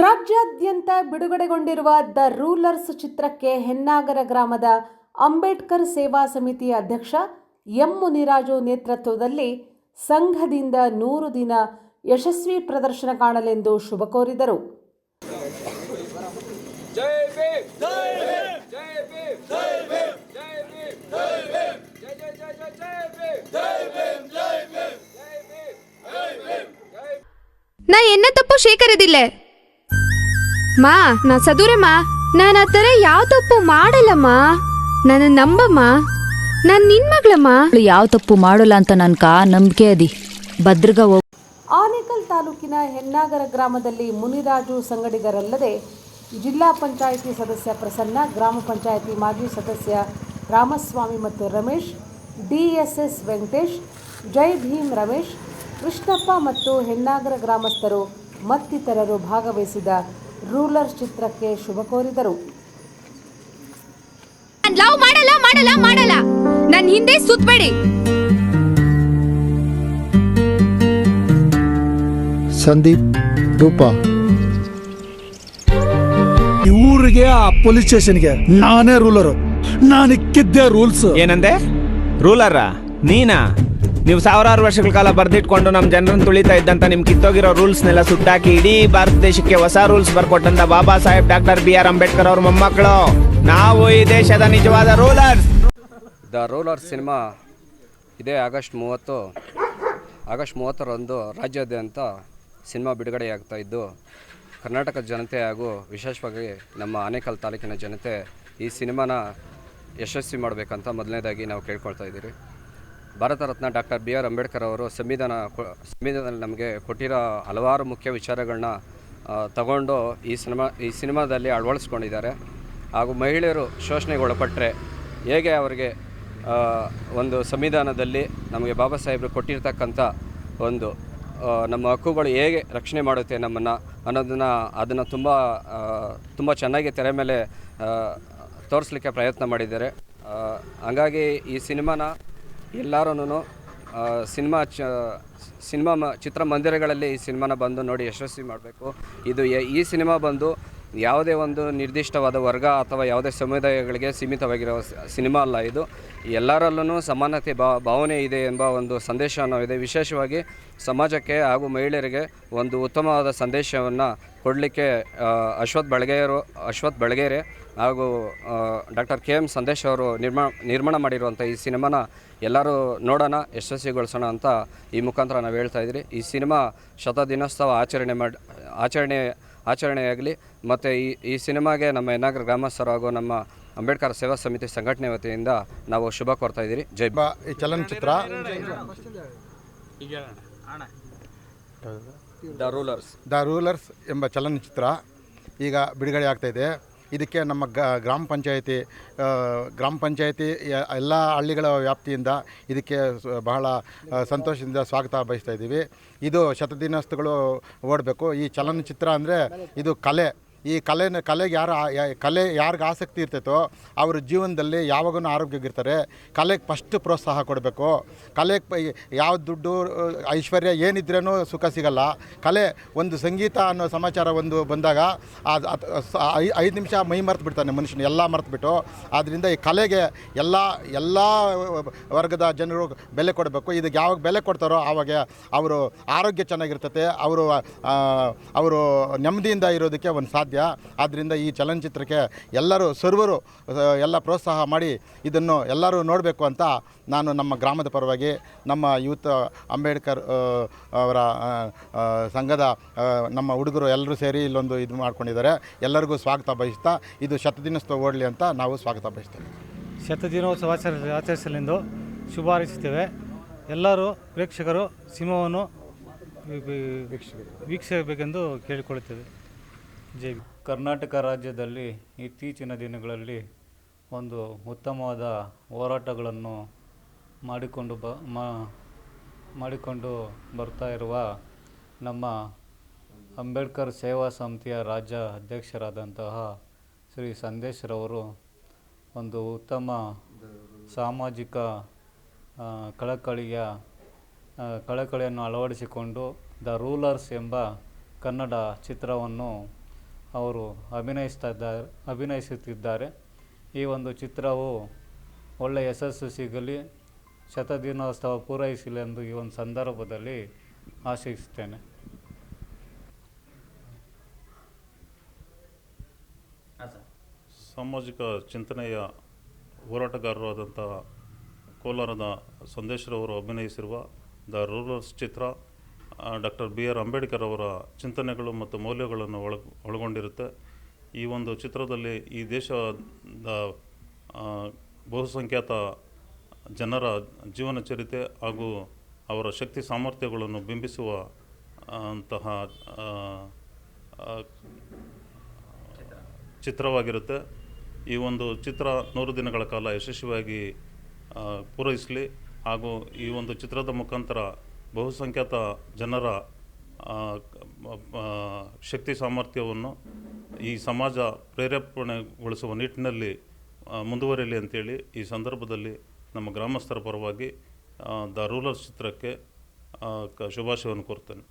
ರಾಜ್ಯಾದ್ಯಂತ ಬಿಡುಗಡೆಗೊಂಡಿರುವ the rulers ಚಿತ್ರಕ್ಕೆ ಹೆನ್ನಾಗರ ಗ್ರಾಮದ ಅಂಬೇಡ್ಕರ್ ಸೇವಾ ಸಮಿತಿಯ ಅಧ್ಯಕ್ಷ ಎಂ ಮುನಿರಾಜು ನೇತೃತ್ವದಲ್ಲಿ ಸಂಘದಿಂದ ನೂರು ದಿನ ಯಶಸ್ವಿ ಪ್ರದರ್ಶನ ಕಾಣಲೆಂದು ಶುಭ ಕೋರಿದರು ಜೈ ಭೀಮ್ ಜೈ ಭೀಮ್ ಜೈ ಭೀಮ್ ಜೈ ಭೀಮ್ ಜೈ ಭೀಮ್ ಜೈ ಭೀಮ್ ಜೈ ಜೈ ಜೈ ಜೈ ಜೈ ಭೀಮ್ ಜೈ ಭೀಮ್ ಜೈ ಭೀಮ್ ಜೈ ಭೀಮ್ ಜೈ ಭೀಮ್ ನಾ ಎನ್ನ ತಪ್ಪು ಶೇಖರದಿಲ್ಲೆ ಮಾ ನಾ ಸದೂರಮ್ಮ ನಾನು ಆ ಥರ ಯಾವ ತಪ್ಪು ಮಾಡಲ್ಲಮ್ಮ ನನ್ನ ನಂಬಮ್ಮ ನಾನು ನಿನ್ ಮಗಳಮ್ಮ ಯಾವ ತಪ್ಪು ಮಾಡೋಲ್ಲ ಅಂತ ನನ್ಕ ನಂಬಿಕೆ ಅದಿ. ಭದ್ರಗ ಹೋಗ್. ಆನೇಕಲ್ ತಾಲೂಕಿನ ಹೆನ್ನಾಗರ ಗ್ರಾಮದಲ್ಲಿ ಮುನಿರಾಜು ಸಂಗಡಿಗರಲ್ಲದೆ ಜಿಲ್ಲಾ ಪಂಚಾಯಿತಿ ಸದಸ್ಯ ಪ್ರಸನ್ನ ಗ್ರಾಮ ಪಂಚಾಯಿತಿ ಮಾಜಿ ಸದಸ್ಯ ರಾಮಸ್ವಾಮಿ ಮತ್ತು ರಮೇಶ್ ಡಿಎಸ್ಎಸ್ ವೆಂಕಟೇಶ್ ಜೈ ಭೀಮ್ ರಮೇಶ್ ಕೃಷ್ಣಪ್ಪ ಮತ್ತು ಹೆನ್ನಾಗರ ಗ್ರಾಮಸ್ಥರು ಮತ್ತಿತರರು ಭಾಗವಹಿಸಿದ ರೂಲರ್ ಚಿತ್ರಕ್ಕೆ ಶುಭ ಕೋರಿದರು. ನಾನ್ ಲವ್ ಮಾಡಲ್ಲ ಮಾಡಲ್ಲ ಮಾಡಲ್ಲ. ನನ್ನ ಹಿಂದೆ ಸುತ್ಬೇಡಿ. ಸಂದೀಪ್ ರೂಪ. ಇವ್ರಿಗೆ ಊರಿಗೆ ಆ ಪೊಲೀಸ್ ಸ್ಟೇಷನ್ಗೆ ನಾನೇ ರೂಲರ್. ನಾನಿಕ್ಕಿದ್ದೆ ರೂಲ್ಸ್. ಏನಂದೆ? ರೂಲರ? ನೀನಾ? ನೀವು ಸಾವಿರಾರು ವರ್ಷಗಳ ಕಾಲ ಬರ್ದಿಟ್ಕೊಂಡು ನಮ್ಮ ಜನರನ್ನು ತುಳಿತಾ ಇದ್ದಂತ ನಿಮ್ ಕಿತ್ತೋಗಿರೋ ರೂಲ್ಸ್ನೆಲ್ಲ ಸುಟ್ಟಾಕಿ ಇಡೀ ಭಾರತ ದೇಶಕ್ಕೆ ಹೊಸ rules ಬರ್ಕೊಟ್ಟಂತ Baba Saheb, doctor B R Ambedkar ಅವ್ರ ಮೊಮ್ಮಕ್ಕಳು. ನಾವು ಈ ದೇಶದ ನಿಜವಾದ ರೂಲರ್ಸ್ ದ ರೋಲರ್ ಸಿನಿಮಾ ಇದೇ ಆಗಸ್ಟ್ ಮೂವತ್ತು, ಆಗಸ್ಟ್ ಮೂವತ್ತರಂದು ರಾಜ್ಯಾದ್ಯಂತ ಸಿನಿಮಾ ಬಿಡುಗಡೆಯಾಗ್ತಾ ಇದ್ದು, ಕರ್ನಾಟಕ ಜನತೆ ಹಾಗೂ ವಿಶೇಷವಾಗಿ ನಮ್ಮ ಆನೇಕಲ್ ತಾಲೂಕಿನ ಜನತೆ ಈ ಸಿನಿಮಾನ ಯಶಸ್ವಿ ಮಾಡಬೇಕಂತ ಮೊದಲನೇದಾಗಿ ನಾವು ಕೇಳ್ಕೊಳ್ತಾ ಇದ್ದೀರಿ. Bharat Ratna doctor B R Ambedkar ಅವರು ಸಂವಿಧಾನ ಸಂವಿಧಾನದಲ್ಲಿ ನಮಗೆ ಕೊಟ್ಟಿರೋ ಹಲವಾರು ಮುಖ್ಯ ವಿಚಾರಗಳನ್ನ ತಗೊಂಡು ಈ ಸಿನಿಮಾ, ಈ ಸಿನಿಮಾದಲ್ಲಿ ಅಳವಡಿಸ್ಕೊಂಡಿದ್ದಾರೆ ಹಾಗೂ ಮಹಿಳೆಯರು ಶೋಷಣೆಗೆ ಒಳಪಟ್ಟರೆ ಹೇಗೆ ಅವರಿಗೆ ಒಂದು ಸಂವಿಧಾನದಲ್ಲಿ ನಮಗೆ ಬಾಬಾ ಸಾಹೇಬರು ಕೊಟ್ಟಿರ್ತಕ್ಕಂಥ ಒಂದು ನಮ್ಮ ಹಕ್ಕುಗಳು ಹೇಗೆ ರಕ್ಷಣೆ ಮಾಡುತ್ತೆ ನಮ್ಮನ್ನು ಅನ್ನೋದನ್ನು ಅದನ್ನು ತುಂಬ ತುಂಬ ಚೆನ್ನಾಗಿ ತೆರೆ ಮೇಲೆ ತೋರಿಸ್ಲಿಕ್ಕೆ ಪ್ರಯತ್ನ ಮಾಡಿದ್ದಾರೆ. ಹಂಗಾಗಿ ಈ ಸಿನಿಮಾನ ಎಲ್ಲರೂ ಸಿನಿಮಾ ಚ, ಸಿನಿಮಾ ಮ, ಚಿತ್ರಮಂದಿರಗಳಲ್ಲಿ ಈ ಸಿನಿಮಾನ ಬಂದು ನೋಡಿ ಯಶಸ್ವಿ ಮಾಡಬೇಕು. ಇದು ಈ ಸಿನಿಮಾ ಬಂದು ಯಾವುದೇ ಒಂದು ನಿರ್ದಿಷ್ಟವಾದ ವರ್ಗ ಅಥವಾ ಯಾವುದೇ ಸಮುದಾಯಗಳಿಗೆ ಸೀಮಿತವಾಗಿರೋ ಸಿನಿಮಾ ಅಲ್ಲ ಇದು. ಎಲ್ಲರಲ್ಲೂ ಸಮಾನತೆ ಭಾವನೆ ಇದೆ ಎಂಬ ಒಂದು ಸಂದೇಶವನ್ನು ಇದೆ. ವಿಶೇಷವಾಗಿ ಸಮಾಜಕ್ಕೆ ಹಾಗೂ ಮಹಿಳೆಯರಿಗೆ ಒಂದು ಉತ್ತಮವಾದ ಸಂದೇಶವನ್ನು ಕೊಡಲಿಕ್ಕೆ ಅಶ್ವಥ್ ಬಳಗೆಯರು ಅಶ್ವಥ್ ಬಳಗೇರೆ ಹಾಗೂ ಡಾಕ್ಟರ್ ಕೆ ಎಂ ಸಂದೇಶ್ ಅವರು ನಿರ್ಮಾಣ ನಿರ್ಮಾಣ ಮಾಡಿರುವಂಥ ಈ ಸಿನಿಮಾನ ಎಲ್ಲರೂ ನೋಡೋಣ, ಯಶಸ್ವಿಗೊಳಿಸೋಣ ಅಂತ ಈ ಮುಖಾಂತರ ನಾವು ಹೇಳ್ತಾ ಇದ್ದೀರಿ. ಈ ಸಿನಿಮಾ ಶತದಿನೋತ್ಸವ ಆಚರಣೆ ಮಾಡಿ, ಆಚರಣೆ ಆಚರಣೆಯಾಗಲಿ. ಮತ್ತು ಈ ಈ ಸಿನಿಮಾಗೆ ನಮ್ಮ ಯನಾಗರ ಗ್ರಾಮಸ್ಥರು ಹಾಗೂ ನಮ್ಮ ಅಂಬೇಡ್ಕರ್ ಸೇವಾ ಸಮಿತಿ ಸಂಘಟನೆ ವತಿಯಿಂದ ನಾವು ಶುಭ ಕೋರ್ತಾ ಇದ್ದೀರಿ. ಜೈ ಈ ಚಲನಚಿತ್ರ. ದ ರೂಲರ್ಸ್ ದ ರೂಲರ್ಸ್ ಎಂಬ ಚಲನಚಿತ್ರ ಈಗ ಬಿಡುಗಡೆ ಆಗ್ತಾಯಿದೆ ಇದೆ. ಇದಕ್ಕೆ ನಮ್ಮ ಗ್ರಾಮ ಪಂಚಾಯತಿ ಗ್ರಾಮ ಪಂಚಾಯತಿ ಎಲ್ಲ ಹಳ್ಳಿಗಳ ವ್ಯಾಪ್ತಿಯಿಂದ ಇದಕ್ಕೆ ಬಹಳ ಸಂತೋಷದಿಂದ ಸ್ವಾಗತ ಬಯಸ್ತಾ ಇದ್ದೀವಿ. ಇದು ಶತದಿನಸ್ತುಗಳು ಓಡಬೇಕು. ಈ ಚಲನಚಿತ್ರ ಅಂದರೆ ಇದು ಕಲೆ. ಈ ಕಲೆನ, ಕಲೆಗೆ ಯಾರು ಕಲೆ ಯಾರಿಗೆ ಆಸಕ್ತಿ ಇರ್ತೈತೋ ಅವ್ರ ಜೀವನದಲ್ಲಿ ಯಾವಾಗೂ ಆರೋಗ್ಯವಾಗಿರ್ತಾರೆ. ಕಲೆಗೆ ಫಸ್ಟ್ ಪ್ರೋತ್ಸಾಹ ಕೊಡಬೇಕು. ಕಲೆಗೆ ಯಾವ ದುಡ್ಡು, ಐಶ್ವರ್ಯ ಏನಿದ್ರೂ ಸುಖ ಸಿಗಲ್ಲ. ಕಲೆ ಒಂದು ಸಂಗೀತ ಅನ್ನೋ ಸಮಾಚಾರ ಒಂದು ಬಂದಾಗ ಅದು ಐದು ನಿಮಿಷ ಮೈ ಮರೆತು ಬಿಡ್ತಾನೆ ಮನುಷ್ಯನ, ಎಲ್ಲ ಮರೆತುಬಿಟ್ಟು. ಆದ್ದರಿಂದ ಈ ಕಲೆಗೆ ಎಲ್ಲ ಎಲ್ಲ ವರ್ಗದ ಜನರು ಬೆಲೆ ಕೊಡಬೇಕು. ಇದಕ್ಕೆ ಯಾವಾಗ ಬೆಲೆ ಕೊಡ್ತಾರೋ ಆವಾಗ ಅವರು ಆರೋಗ್ಯ ಚೆನ್ನಾಗಿರ್ತತೆ. ಅವರು ಅವರು ನೆಮ್ಮದಿಯಿಂದ ಇರೋದಕ್ಕೆ ಒಂದು ಸಾಧ್ಯ ಆದ್ದರಿಂದ ಈ ಚಲನಚಿತ್ರಕ್ಕೆ ಎಲ್ಲರೂ ಸರ್ವರು ಎಲ್ಲ ಪ್ರೋತ್ಸಾಹ ಮಾಡಿ ಇದನ್ನು ಎಲ್ಲರೂ ನೋಡಬೇಕು ಅಂತ ನಾನು ನಮ್ಮ ಗ್ರಾಮದ ಪರವಾಗಿ ನಮ್ಮ ಯೂತ್ ಅಂಬೇಡ್ಕರ್ ಅವರ ಸಂಘದ ನಮ್ಮ ಹುಡುಗರು ಎಲ್ಲರೂ ಸೇರಿ ಇಲ್ಲೊಂದು ಇದು ಮಾಡ್ಕೊಂಡಿದ್ದಾರೆ ಎಲ್ಲರಿಗೂ ಸ್ವಾಗತ ಬಯಸ್ತಾ ಇದು ಶತದಿನೋತ್ಸವ ಓಡಲಿ ಅಂತ ನಾವು ಸ್ವಾಗತ ಬಯಸ್ತೇವೆ ಶತದಿನೋತ್ಸವ ಆಚರ ಆಚರಿಸಲೆಂದು ಶುಭ ಹಾರೈಸುತ್ತೇವೆ ಎಲ್ಲರೂ ಪ್ರೇಕ್ಷಕರು ಸಿಂಹವನ್ನು ವೀಕ್ಷಿಸಬೇಕೆಂದು ಕೇಳಿಕೊಳ್ಳುತ್ತೇವೆ ಜೈ. ಕರ್ನಾಟಕ ರಾಜ್ಯದಲ್ಲಿ ಇತ್ತೀಚಿನ ದಿನಗಳಲ್ಲಿ ಒಂದು ಉತ್ತಮವಾದ ಹೋರಾಟಗಳನ್ನು ಮಾಡಿಕೊಂಡು ಬ ಮಾಡಿಕೊಂಡು ಬರ್ತಾ ಇರುವ ನಮ್ಮ ಅಂಬೇಡ್ಕರ್ ಸೇವಾ ಸಮಿತಿಯ ರಾಜ್ಯ ಅಧ್ಯಕ್ಷರಾದಂತಹ ಶ್ರೀ ಸಂದೇಶ್ರವರು ಒಂದು ಉತ್ತಮ ಸಾಮಾಜಿಕ ಕಳಕಳಿಯ ಕಳಕಳಿಯನ್ನು ಅಳವಡಿಸಿಕೊಂಡು ದ ರೂಲರ್ಸ್ ಎಂಬ ಕನ್ನಡ ಚಿತ್ರವನ್ನು ಅವರು ಅಭಿನಯಿಸ್ತಾ ಇದ್ದಾರೆ ಅಭಿನಯಿಸುತ್ತಿದ್ದಾರೆ. ಈ ಒಂದು ಚಿತ್ರವು ಒಳ್ಳೆಯ ಯಶಸ್ಸು ಸಿಗಲಿ ಶತದಿನೋತ್ಸವ ಪೂರೈಸಲಿ ಎಂದು ಈ ಒಂದು ಸಂದರ್ಭದಲ್ಲಿ ಆಶಿಸುತ್ತೇನೆ. ಸಾಮಾಜಿಕ ಚಿಂತನೆಯ ಹೋರಾಟಗಾರರಾದಂಥ ಕೋಲಾರದ ಸಂದೇಶರವರು ಅಭಿನಯಿಸಿರುವ ದ ರೂರಲ್ಸ್ ಚಿತ್ರ ಡಾಕ್ಟರ್ ಬಿ ಆರ್ ಅಂಬೇಡ್ಕರ್ ಅವರ ಚಿಂತನೆಗಳು ಮತ್ತು ಮೌಲ್ಯಗಳನ್ನು ಒಳ, ಒಳಗೊಂಡಿರುತ್ತೆ. ಈ ಒಂದು ಚಿತ್ರದಲ್ಲಿ ಈ ದೇಶದ ಬಹುಸಂಖ್ಯಾತ ಜನರ ಜೀವನ ಚರಿತೆ ಹಾಗೂ ಅವರ ಶಕ್ತಿ ಸಾಮರ್ಥ್ಯಗಳನ್ನು ಬಿಂಬಿಸುವ ಅಂತಹ ಚಿತ್ರವಾಗಿರುತ್ತೆ. ಈ ಒಂದು ಚಿತ್ರ ನೂರು ದಿನಗಳ ಕಾಲ ಯಶಸ್ವಿಯಾಗಿ ಪೂರೈಸಲಿ ಹಾಗೂ ಈ ಒಂದು ಚಿತ್ರದ ಮುಖಾಂತರ ಬಹುಸಂಖ್ಯಾತ ಜನರ ಶಕ್ತಿ ಸಾಮರ್ಥ್ಯವನ್ನು ಈ ಸಮಾಜ ಪ್ರೇರೇಪಣೆಗೊಳಿಸುವ ನಿಟ್ಟಿನಲ್ಲಿ ಮುಂದುವರಿಯಲಿ ಅಂತೇಳಿ ಈ ಸಂದರ್ಭದಲ್ಲಿ ನಮ್ಮ ಗ್ರಾಮಸ್ಥರ ಪರವಾಗಿ ದ ರೂಲರ್ಸ್ ಚಿತ್ರಕ್ಕೆ ಶುಭಾಶಯವನ್ನು ಕೋರ್ತೇನೆ.